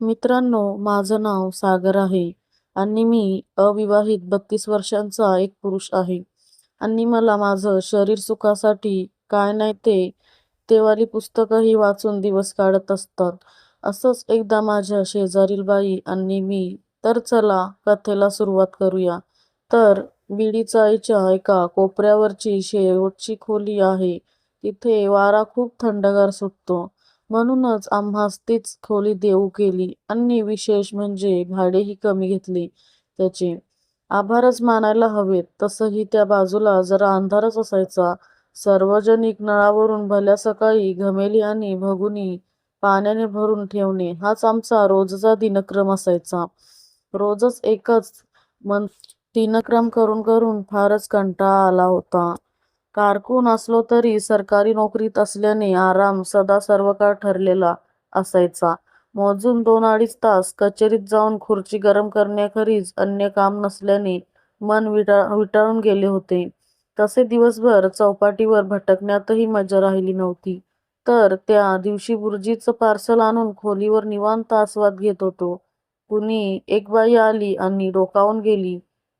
मित्रांनो, माझं नाव सागर आहे आणि मी अविवाहित बत्तीस वर्षांचा एक पुरुष आहे आणि मला माझं शरीर सुखासाठी काय नाही ते तेवाली पुस्तकंही वाचून दिवस काढत असतात. असंच एकदा माझ्या शेजारील बाई आणि मी तर चला कथेला सुरुवात करूया. तर बीडी आईच्या एका कोपऱ्यावरची शेवटची खोली आहे. तिथे वारा खूप थंडगार सुटतो. म्हणूनच आम्हास तीच खोली देऊ केली आणि विशेष म्हणजे भाडेही कमी घेतले त्याचे. आभारच मानायला हवेत. तसंही त्या बाजूला जरा अंधारच असायचा. सार्वजनिक नळावरून भल्या सकाळी घमेली आणि भगुनी पाण्याने भरून ठेवणे हाच आमचा रोजचा दिनक्रम असायचा. रोजच एकच मन दिनक्रम करून करून फारच कंटाळा आला होता. कारकून असलो तरी सरकारी नोकरीत असल्याने आराम सदा सर्वकाळ ठरलेला असायचा. मोजून दोन अडीच तास कचेरीत जाऊन खुर्ची गरम करण्याखेरीज अन्य काम नसल्याने मन विटा विटाळून गेले होते. तसे दिवसभर चौपाटीवर भटकण्यातही मजा राहिली नव्हती. तर त्या दिवशी बुर्जीचं पार्सल आणून खोलीवर निवांत आस्वाद घेत होतो. कुणी एक बाई आली आणि डोकावून गेली.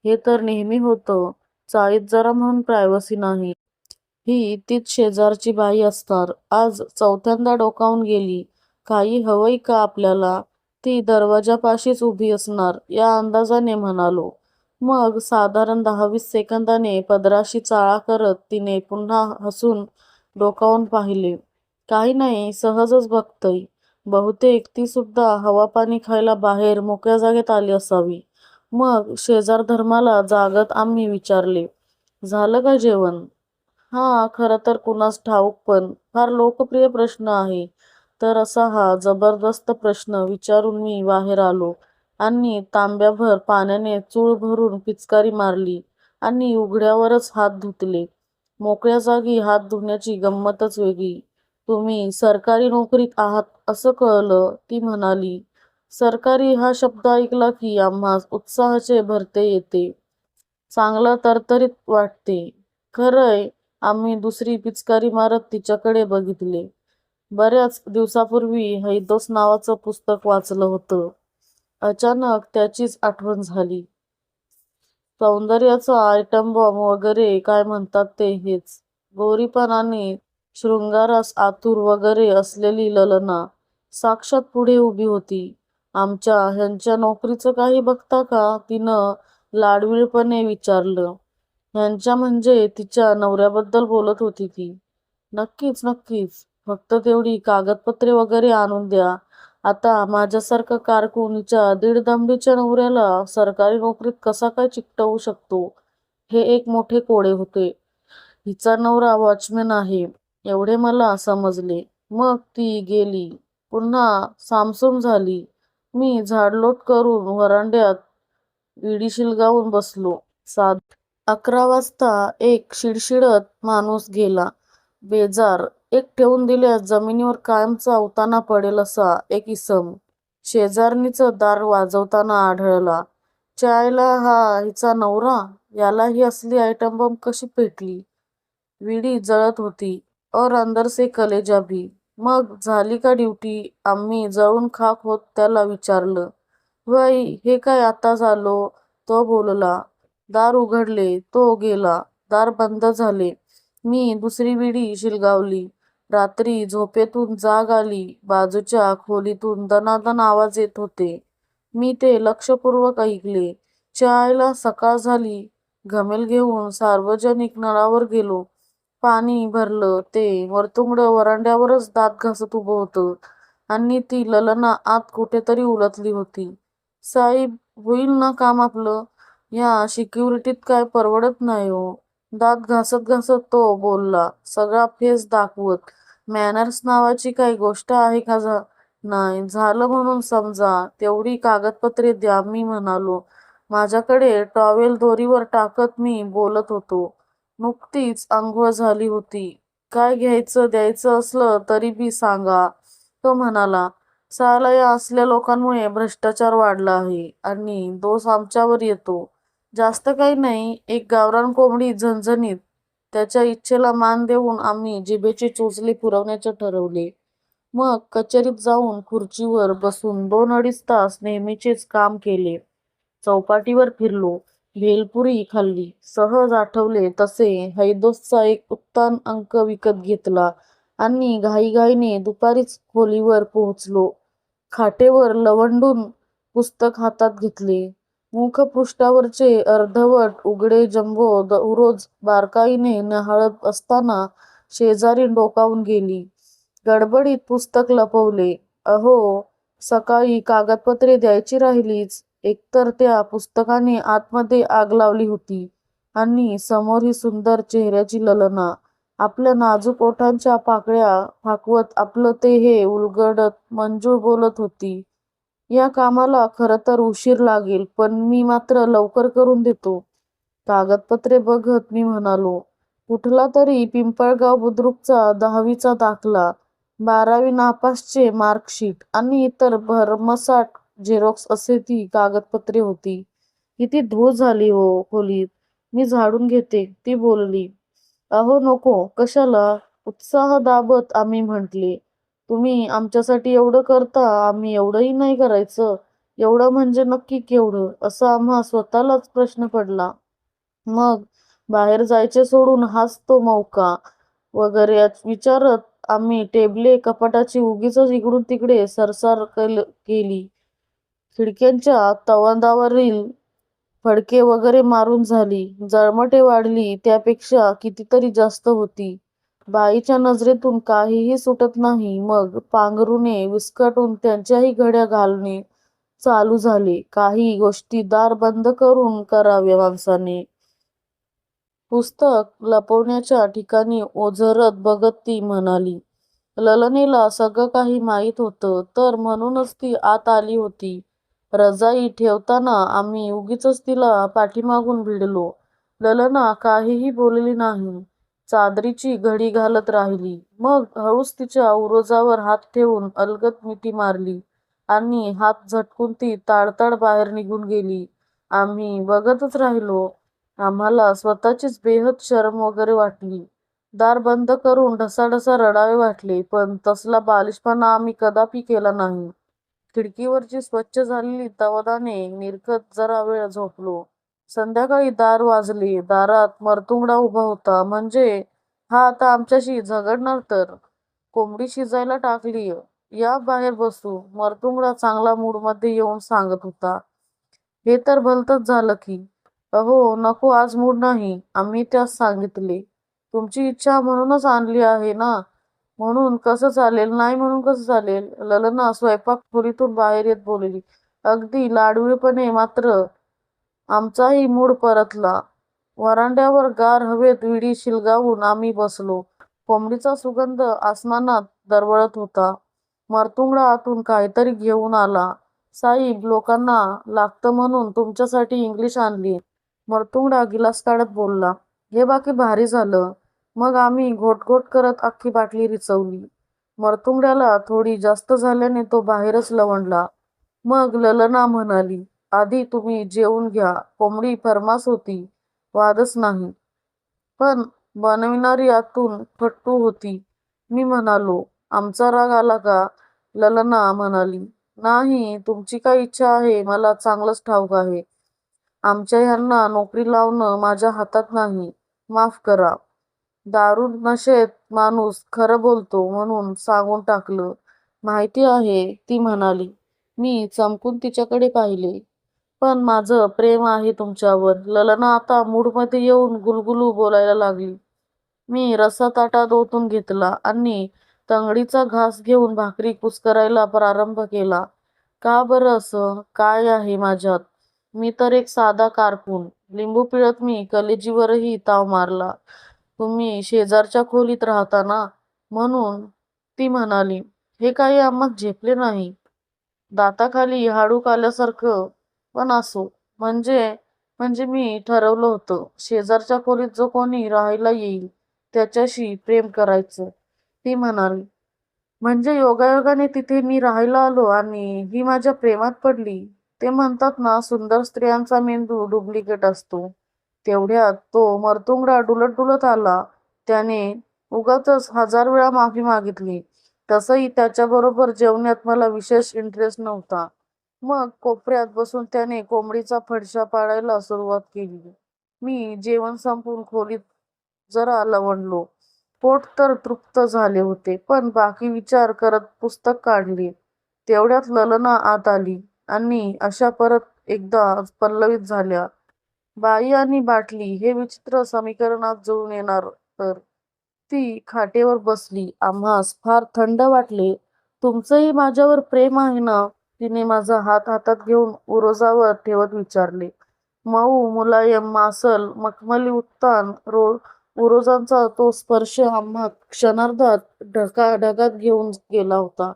हे तर नेहमी होतं. चाळीत जरा म्हणून प्रायव्हसी नाही. ही तीच शेजारची बाई असणार. आज चौथ्यांदा डोकावून गेली. काही हवंय का आपल्याला? ती दरवाजापाशीच उभी असणार या अंदाजाने म्हणालो. मग साधारण दहावीस सेकंदाने पदराशी चाळा करत तिने पुन्हा हसून डोकावून पाहिले. काही नाही, सहजच बघतय. बहुतेक ती सुद्धा हवा-पाणी खायला बाहेर मोकळ्या जागेत आली असावी. मग शेजार धर्माला जागत आम्ही विचारले, झालं का जेवण? हा, खरं तर कुणास ठाऊक पण फार लोकप्रिय प्रश्न आहे. तर असा हा जबरदस्त प्रश्न विचारून मी बाहेर आलो आणि तांब्याभर पाण्याने चूळ भरून पिचकारी मारली आणि उघड्यावरच हात धुतले. मोकळ्या जागी हात धुण्याची गंमतच वेगळी. तुम्ही सरकारी नोकरीत आहात असं कळलं, ती म्हणाली. सरकारी हा शब्द ऐकला की आम्हा उत्साहाचे भरते येते. चांगलं तरतरीत वाटते. खरंय, आम्ही दुसरी पिचकारी मारत तिच्याकडे बघितले. बऱ्याच दिवसापूर्वी हैदोस नावाचं पुस्तक वाचलं होतं. अचानक त्याचीच आठवण झाली. सौंदर्याचा आयटम बॉम्ब वगैरे काय म्हणतात ते हेच. गोरीपणाने शृंगारास आतुर वगैरे असलेली ललना साक्षात पुढे उभी होती. आमच्या ह्यांच्या नोकरीचं काही बघता का? तिनं लाडवीळपणे विचारलं. ह्यांच्या म्हणजे तिच्या नवऱ्याबद्दल बोलत होती ती. नक्कीच नक्कीच. फक्त तेवढी कागदपत्रे वगैरे आणून द्या. आता माझ्यासारखा कारकुनीच्या दीड-दमडीच्या नवऱ्याला सरकारी नोकरीत कसा काय चिकटवू शकतो, हे एक मोठे कोडे होते. हिचा नवरा वॉचमन आहे, एवढे मला समजले. मग ती गेली. पुन्हा सामसूम झाली. मी झाडलोट करून व्हरांड्यात विडी शिलगावून बसलो. साध अकरा वाजता एक शिडशिडत माणूस गेला. बेजार. एक ठेवून दिल्यास जमिनीवर कायमचा उताना पडेल असा एक इसम शेजारणीचं दार वाजवताना आढळला. चायला हा हिचा नवरा? याला ही असली आयटम बॉम्ब कशी पेटली विडी जळत होती. और अंदर से कलेजा भी. मग झाली का ड्युटी? आम्ही जळून खाक होत त्याला विचारलं. वय हे काय आताच आलो, तो बोलला. दार उघडले. तो गेला. दार बंद झाले. मी दुसरी विडी शिलगावली. रात्री झोपेतून जाग आली. बाजूच्या खोलीतून दनादन आवाज येत होते. मी ते लक्षपूर्वक ऐकले. चायला सकाळ झाली. घमेल घेऊन सार्वजनिक नळावर गेलो. पाणी भरलं. ते वरतुंगड वरांड्यावरच दात घासत उभं होतं आणि ती ललना आत कुठेतरी उलटली होती. साहेब होईल ना काम आपलं? ह्या सिक्युरिटीत काय परवडत नाही हो. दात घासत घासत तो बोलला. सगळा फेस दाखवत. मॅनर्स नावाची काही गोष्ट आहे का नाही? झालं म्हणून समजा. तेवढी कागदपत्रे द्या मी म्हणालो. माझ्याकडे टॉवेल दोरीवर टाकत मी बोलत होतो. नुकतीच अंघोळ झाली होती. काय घ्यायचं द्यायचं असलं तरी बी सांगा. तो म्हणाला. साला या असल्या लोकांमुळे भ्रष्टाचार वाढला आहे आणि दोष आमच्यावर येतो. जास्त काही नाही. एक गावरान कोंबडी झणझणीत. त्याच्या इच्छेला मान देऊन आम्ही जिभेची चोचली पुरवण्याचे ठरवले. मग कचेरीत जाऊन खुर्चीवर बसून दोन अडीच तास नेहमीचेच काम केले. चौपाटीवर फिरलो. भेलपुरी खाल्ली. सहज आठवले तसे हैदोसचा एक उत्तान अंक विकत घेतला आणि घाईघाईने दुपारीच खोलीवर पोहोचलो. खाटेवर लवंडून पुस्तक हातात घेतले. मुखपृष्ठावरचे अर्धवट उघडे जंबो दररोज बारकाईने न्याहाळत असताना शेजारी डोकावून गेली. गडबडीत पुस्तक लपवले. अहो, सकाळी कागदपत्रे द्यायची राहिलीच. एकतर त्या पुस्तकाने आतमध्ये आग लावली होती आणि समोर ही सुंदर चेहऱ्याची ललना आपल्या नाजूक ओठांच्या पाकळ्या फाकवत आपलं ते हे उलगडत मंजूळ बोलत होती. या कामाला खरंतर उशीर लागेल पण मी मात्र लवकर करून देतो. कागदपत्रे बघत मी म्हणालो. कुठला तरी पिंपळगाव बुद्रुकचा दहावीचा दाखला, बारावी नापासचे मार्कशीट आणि इतर भरमसाठ झेरॉक्स असे ती कागदपत्रे होती. किती धूळ झाली हो खोलीत. मी झाडून घेते, ती बोलली. अहो नको, कशाला? उत्साह दाबत आम्ही म्हंटले. तुम्ही आमच्यासाठी एवढं करता आम्ही एवढंही नाही करायचं? एवढं म्हणजे नक्की केवढं? असा आम्हा स्वतःलाच प्रश्न पडला. मग बाहेर जायचे सोडून हाच तो मौका? वगैरे विचारत आम्ही टेबले कपाटाची उगीचच इकडून तिकडे सरसार केली. खिडक्यांच्या तवांदावरील फडके वगैरे मारून झाली. जळमटे वाढली त्यापेक्षा कितीतरी जास्त होती. बाईच्या नजरेतून काहीही सुटत नाही. मग पांघरुणे विस्कटून त्यांच्याही घड्या घालणे चालू झाले. काही गोष्टी दार बंद करून कराव्या माणसाने. पुस्तक लपवण्याच्या ठिकाणी ओझरत बघत ती म्हणाली. ललनेला सगळं काही माहीत होतं तर म्हणूनच ती आत आली होती. रजाई ठेवताना आम्ही उगीचच तिला पाठीमागून भिडलो. ललना काहीही बोलली नाही. चादरीची घडी घालत राहिली. मग हळूच तिच्या उरोजावर हात ठेवून अलगत मिठी मारली आणि हात झटकून ती ताडताड बाहेर निघून गेली. आम्ही बघतच राहिलो. आम्हाला स्वतःचीच बेहद शरम वगैरे वाटली. दार बंद करून ढसाढसा रडावे वाटले. पण तसला बालिशपणा आम्ही कदापि केला नाही. खिडकीवरची स्वच्छ झालेली तवदाने निरखत जरा वेळ झोपलो. संध्याकाळी दार वाजली दारात मरतुंगडा उभा होता. म्हणजे हा आता आमच्याशी झगडणार तर? कोंबडी शिजायला टाकली या बाहेर बसू, मरतुंगडा चांगला मूडमध्ये येऊन सांगत होता. हे तर भलतच झालं की. अहो नको आज मूड नाही, आम्ही त्यास सांगितले. तुमची इच्छा म्हणूनच आणली आहे ना? म्हणून कसं चालेल? नाही म्हणून कसं चालेल? ललना स्वयंपाक खोलीतून बाहेर येत बोलली. अगदी लाडवीपणे मात्र आमचाही मूड परतला. व्हरांड्यावर गार हवेत विडी शिलगावून आम्ही बसलो. कोंबडीचा सुगंध आसमानात दरवळत होता. मरतुंगडा आतून काहीतरी घेऊन आला. साईब, लोकांना लागतं म्हणून तुमच्यासाठी इंग्लिश आणली मरतुंगडा गिलास काढत बोलला. हे बाकी भारी झालं. मग आम्ही घोटघोट करत अख्खी बाटली रिचवली. मरतुंगड्याला थोडी जास्त झाल्याने तो बाहेरच लवंडला. मग ललना म्हणाली. आधी तुम्ही जेवून घ्या. कोंबडी फरमास होती, वादच नाही. पण बनविणारी आतून फट्टू होती. मी म्हणालो. आमचा राग आला का? ललना म्हणाली. नाही, तुमची काय इच्छा आहे मला चांगलंच ठाऊक आहे. आमच्या ह्यांना नोकरी लावणं माझ्या हातात नाही. माफ करा. दारूनशेत माणूस खरं बोलतो म्हणून सांगून टाकलं. माहिती आहे, ती म्हणाली. मी चमकून तिच्याकडे पाहिले. पण माझं प्रेम आहे तुमच्यावर. ललना आता मूडमध्ये येऊन गुलगुलू बोलायला लागली. मी रस्सा ताटात ओतून घेतला आणि तंगडीचा घास घेऊन भाकरी कुस्करायला प्रारंभ केला. का बरं असं? काय आहे माझ्यात? मी तर एक साधा कारकून. लिंबू पिळत मी कलेजीवरही ताव मारला. तुम्ही शेजारच्या खोलीत राहता ना, म्हणून. ती म्हणाली. हे काही आम्हाला झेपले नाही. दाताखाली हाडूक आल्यासारखं. पण असो. म्हणजे म्हणजे मी ठरवलं होतं, शेजारच्या खोलीत जो कोणी राहायला येईल त्याच्याशी प्रेम करायचं. ती म्हणाली. म्हणजे योगायोगाने तिथे मी राहायला आलो आणि ही माझ्या प्रेमात पडली. ते म्हणतात ना सुंदर स्त्रियांचा मेंदू डुप्लिकेट असतो. तेवढ्यात तो मरतुंगडा डुलत डुलत आला. त्याने उगाचच हजार वेळा माफी मागितली. तसंही त्याच्याबरोबर जेवण्यात मला विशेष इंटरेस्ट नव्हता. मग कोपऱ्यात बसून त्याने कोंबडीचा फडशा पाडायला सुरुवात केली. मी जेवण संपून खोलीत जरा लवंडलो. पोट तर तृप्त झाले होते, पण बाकी विचार करत पुस्तक काढले. तेवढ्यात ललना आत आली आणि अशा परत एकदा पल्लवित झाल्या. बाई आणि बाटली हे विचित्र समीकरणात जुळून येणार तर. ती खाटेवर बसली. आम्हास फार थंड वाटले. तुमचंही माझ्यावर प्रेम आहे ना? तिने माझा हात हातात घेऊन उरोजावर ठेवत विचारले. मऊ, मुलायम, मासल मखमली उत्तान उरोजांचा तो स्पर्श आम्हा क्षणार्धात ढगात घेऊन गेला होता.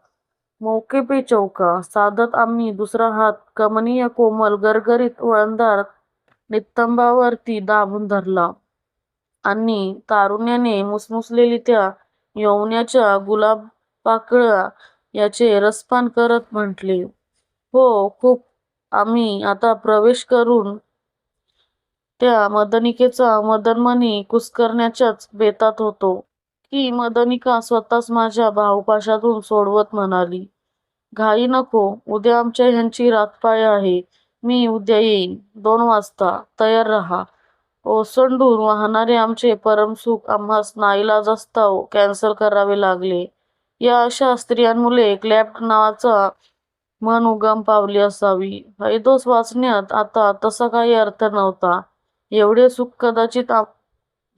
मौके पे चौका साधत आम्ही दुसरा हात कमनीय, कोमल, गरगरीत, वळणदार नितंबावरती दाबून धरला आणि तारुण्याने मुसमुसलेली त्या येवण्याच्या गुलाब पाकळ्या याचे रसपान करत म्हटले, हो खूप. आम्ही आता प्रवेश करून त्या मदनिकेचा मदनमणी कुस्करण्याच्याच बेतात होतो, की मदनिका स्वतःच माझ्या भावपाशातून सोडवत म्हणाली, घाई नको. उद्या आमच्या ह्यांची रातपाळी आहे. मी उद्या येईन. दोन वाजता. तयार रहा. ओसंडून वाहणारे आमचे परमसुख आम्हास असताव कॅन्सल करावे लागले. या अशा स्त्रियांमुळे क्लॅप्ट नावाचा मन उगम पावली असावी. हैदोस वाचण्यात आता तसा काही अर्थ नव्हता. एवढे सुख कदाचित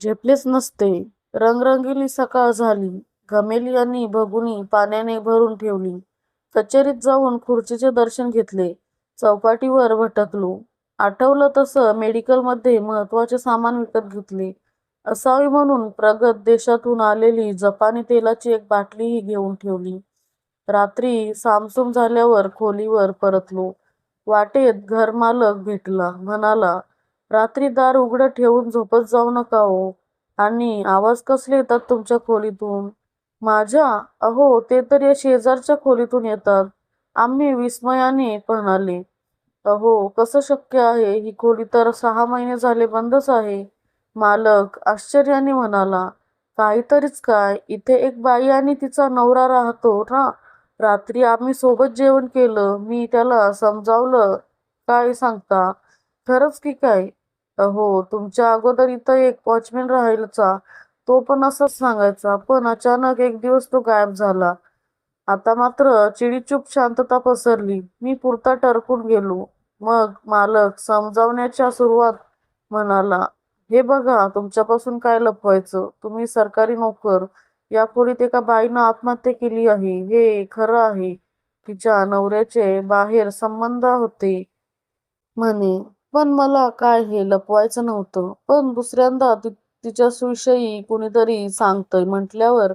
झेपलेच नसते. रंगरंगीली सकाळ झाली. घमेली आणि भगुनी पाण्याने भरून ठेवली. कचेरीत जाऊन खुर्चीचे दर्शन घेतले. चौपाटीवर भटकलो. आठवलं तसं मेडिकलमध्ये महत्त्वाचे सामान विकत घेतले असावी म्हणून प्रगत देशातून आलेली जपानी तेलाची एक बाटलीही घेऊन ठेवली. रात्री सामसूम झाल्यावर खोलीवर परतलो. वाटेत घरमालक भेटला. म्हणाला, रात्री दार उघडं ठेवून झोपत जाऊ नका हो. आणि आवाज कसले येतात तुमच्या खोलीतून? माझ्या? अहो, ते तर या शेजारच्या खोलीतून येतात. आम्ही विस्मयाने म्हणाले. अहो, कसं शक्य आहे? ही खोली तर सहा महिने झाले बंदच आहे. मालक आश्चर्याने म्हणाला, काहीतरीच काय. इथे एक बाई आणि तिचा नवरा राहतो ना. रात्री आम्ही सोबत जेवण केलं. मी त्याला समजावलं. काय सांगता? खरंच की काय? हो तुमच्या अगोदर इथं एक वॉचमॅन राहायचा. तो पण असंच सांगायचा. पण अचानक एक दिवस तो गायब झाला. आता मात्र चिडीचूप शांतता पसरली. मी पुरता टरकून गेलो. मग मालक समजावण्याच्या सुरुवात म्हणाला, हे बघा, तुमच्यापासून काय लपवायचं? तुम्ही सरकारी नोकर. या खोलीत एका बाईनं आत्महत्या केली आहे. हे खरं आहे. तिच्या नवऱ्याचे बाहेर संबंध होते म्हणे. पण मला काय हे लपवायचं नव्हतं. पण दुसऱ्यांदा तिच्याविषयी कुणीतरी सांगतंय म्हटल्यावर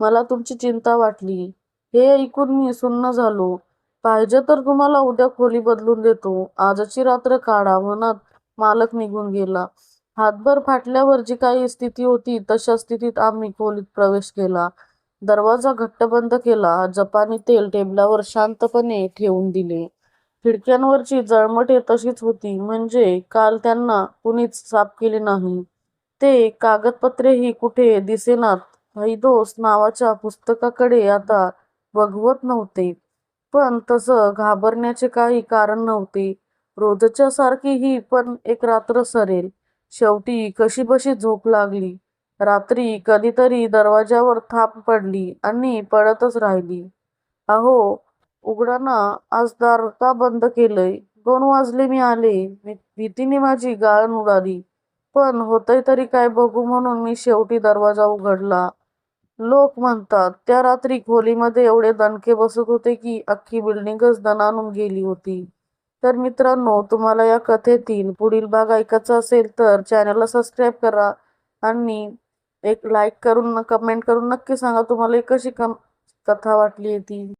मला तुमची चिंता वाटली. हे ऐकून मी सुन्न झालो. पाहिजे तर तुम्हाला उद्या खोली बदलून देतो. आजची रात्र काढा. म्हणत मालक निघून गेला. हातभर फाटल्यावर जी काही स्थिती होती तशा स्थितीत आम्ही खोलीत प्रवेश केला. दरवाजा घट्ट बंद केला. जपानी तेल टेबलावर शांतपणे ठेवून दिले. खिडक्यांवरची जळमटे तशीच होती. म्हणजे काल त्यांना कुणीच साफ केले नाही. ते कागदपत्रेही कुठे दिसेनात. हैदोस नावाच्या पुस्तकाकडे आता बघवत नव्हते. पण तसं घाबरण्याचे काही कारण नव्हते. रोजच्या सारखी ही पण एक रात्र सरेल. शेवटी कशीबशी झोप लागली. रात्री कधीतरी दरवाजावर थाप पडली आणि पडतच राहिली. अहो, उघडाना आज दार का बंद केलंय? दोन वाजले मी आले. भीतीने माझी गाळण उडाली. पण होतंय तरी काय बघू म्हणून मी शेवटी दरवाजा उघडला. लोक म्हणतात, त्या रात्री खोलीमध्ये एवढे दणके बसत होते की अख्खी बिल्डिंगच दणाणून गेली होती. तर मित्रांनो, तुम्हाला या कथेतील पुढील भाग ऐकायचा असेल तर चॅनलला सबस्क्राईब करा आणि एक लाईक करून कमेंट करून नक्की सांगा तुम्हाला कशी कम कथा वाटली ती.